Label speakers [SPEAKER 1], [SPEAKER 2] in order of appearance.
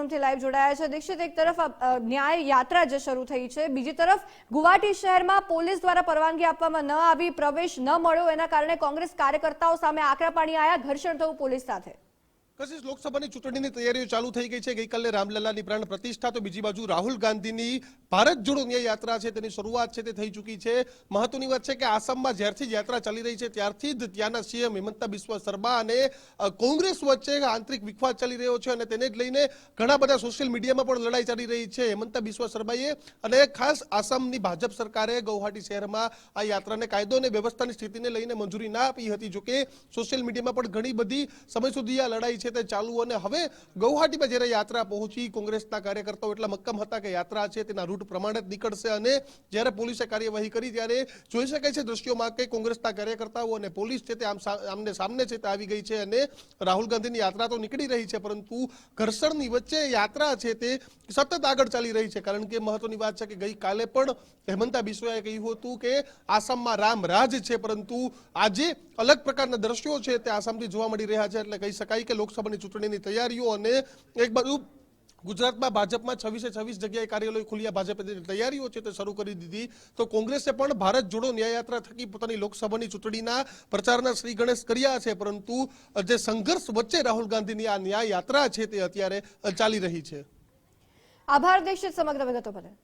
[SPEAKER 1] Live જોડાયા છે. દીક્ષિત, એક તરફ ન્યાય યાત્રા જે શરૂ થઈ છે, બીજી તરફ, ગુવાહાટી શહેરમાં પોલીસ દ્વારા પરવાનગી આપવામાં ન આવી, પ્રવેશ ન મળ્યો, એના કારણે કોંગ્રેસ કાર્યકર્તાઓ સામે આકરા પાણી આવ્યા ઘર્ષણ થયું પોલીસ સાથે.
[SPEAKER 2] કશિશ લોકસભાની ચૂંટણીની તૈયારીઓ ચાલુ થઈ ગઈ છે? ગઈકાલે રામલલ્લાની પ્રાણ પ્રતિષ્ઠા તો બીજી બાજુ રાહુલ ગાંધીની ભારત જોડો ન્યાય યાત્રા છે, તેની શરૂઆત છે, તે થઈ ચૂકી છે. મહત્વની વાત છે કે આસામમાં જ્યારથી યાત્રા ચાલી રહી છે, ત્યારથી જ ત્યાંના સીએમ હિમંતા બિસ્વા શર્મા અને કોંગ્રેસ વચ્ચે આંતરિક વિખવાદ ચાલી રહ્યો છે અને તેને જ લઈને ઘણા બધા સોશિયલ મીડિયામાં પણ લડાઈ ચાલી રહી છે. હિમંતા બિસ્વા શર્માએ અને ખાસ આસામની ભાજપ સરકારે ગૌહાટી શહેરમાં આ યાત્રાને કાયદો અને વ્યવસ્થાની સ્થિતિને લઈને મંજૂરી ના આપી હતી, જોકે સોશિયલ મીડિયામાં પણ ઘણી બધી સમય સુધી આ લડાઈ છે તે ચાલુ અને હવે ગૌહાટીમાં જ્યારે યાત્રા પહોંચી, કોંગ્રેસના કાર્યકર્તાઓ એટલા મક્કમ હતા કે યાત્રા છે તેના રૂટ પ્રમાણે જ નીકળશે અને જ્યારે પોલીસે કાર્યવાહી કરી ત્યારે જોઈ શકાય છે દ્રશ્યોમાં કે કોંગ્રેસના કાર્યકર્તાઓ અને પોલીસ છે તે આમ આમને સામને છે તે આવી ગઈ છે અને રાહુલ ગાંધીની યાત્રા તો નીકળી રહી છે, પરંતુ ઘર્ષણની વચ્ચે યાત્રા છે તે સતત આગળ ચાલી રહી છે. કારણ કે મહત્વની વાત છે કે ગઈકાલે પણ હેમંતા બિસ્વાએ કહ્યું હતું કે આસામમાં રામ રાજ છે, પરંતુ આજે અલગ પ્રકારના દ્રશ્યો છે તે આસામથી જોવા મળી રહ્યા છે. એટલે કહી શકાય કે લોકસભાની ચૂંટણીની તૈયારીઓ અને એક બાજુ ગુજરાતમાં ભાજપમાં છવ્વીસે છવ્વીસ જગ્યાએ કાર્યાલય ખુલ્યા ભાજપે તૈયારીઓ છે તે શરૂ કરી દીધી. તો કોંગ્રેસે પણ ભારત જોડો ન્યાયયાત્રા થકી પોતાની લોકસભાની ચૂંટણીના પ્રચારના શ્રી ગણેશ કર્યા છે. પરંતુ જે સંઘર્ષ વચ્ચે રાહુલ ગાંધીની આ ન્યાય યાત્રા છે તે અત્યારે ચાલી રહી છે.
[SPEAKER 1] આભાર દેશ સમગ્ર વિગતો બદલ.